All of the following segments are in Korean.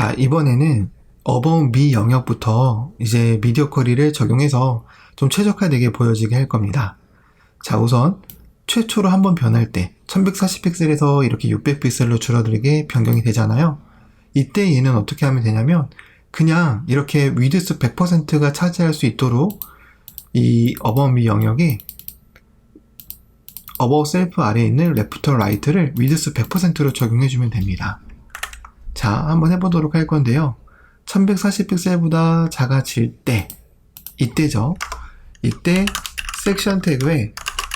자, 이번에는 어바웃 미 영역부터 이제 미디어 쿼리를 적용해서 좀 최적화되게 보여지게 할 겁니다. 자, 우선 최초로 한번 변할 때 1140픽셀에서 이렇게 600픽셀로 줄어들게 변경이 되잖아요. 이때 얘는 어떻게 하면 되냐면 그냥 이렇게 위드스 100%가 차지할 수 있도록 이 어바웃 미 영역에 어바웃 셀프 아래에 있는 레프트 라이트를 위드스 100%로 적용해 주면 됩니다. 자, 한번 해보도록 할 건데요. 1140픽셀보다 작아질 때, 이때죠. 이때 섹션 태그에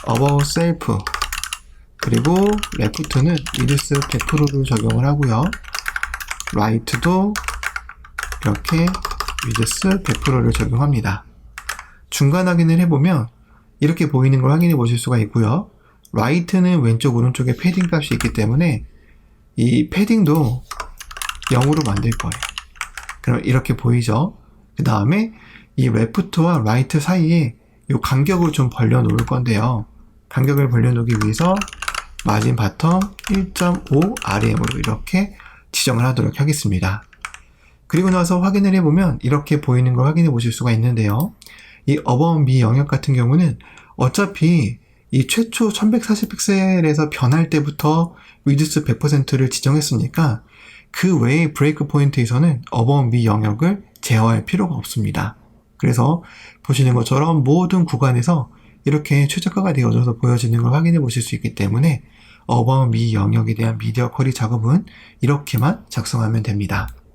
about self 그리고 left는 위드스 100%를 적용을 하고요. right도 이렇게 위드스 100%를 적용합니다. 중간 확인을 해보면 이렇게 보이는 걸 확인해 보실 수가 있고요. right는 왼쪽 오른쪽에 패딩 값이 있기 때문에 이 패딩도 0으로 만들 거예요. 그럼 이렇게 보이죠? 그 다음에 이 레프트와 라이트 사이에 이 간격을 좀 벌려 놓을 건데요. 간격을 벌려 놓기 위해서 마진 바텀 1.5 RM으로 이렇게 지정을 하도록 하겠습니다. 그리고 나서 확인을 해보면 이렇게 보이는 걸 확인해 보실 수가 있는데요. 이 어바웃 미 영역 같은 경우는 어차피 이 최초 1140픽셀에서 변할 때부터 위드스 100%를 지정했으니까 그 외의 브레이크 포인트에서는 어바웃 미 영역을 제어할 필요가 없습니다. 그래서 보시는 것처럼 모든 구간에서 이렇게 최적화가 되어져서 보여지는 걸 확인해 보실 수 있기 때문에 어바웃 미 영역에 대한 미디어 쿼리 작업은 이렇게만 작성하면 됩니다.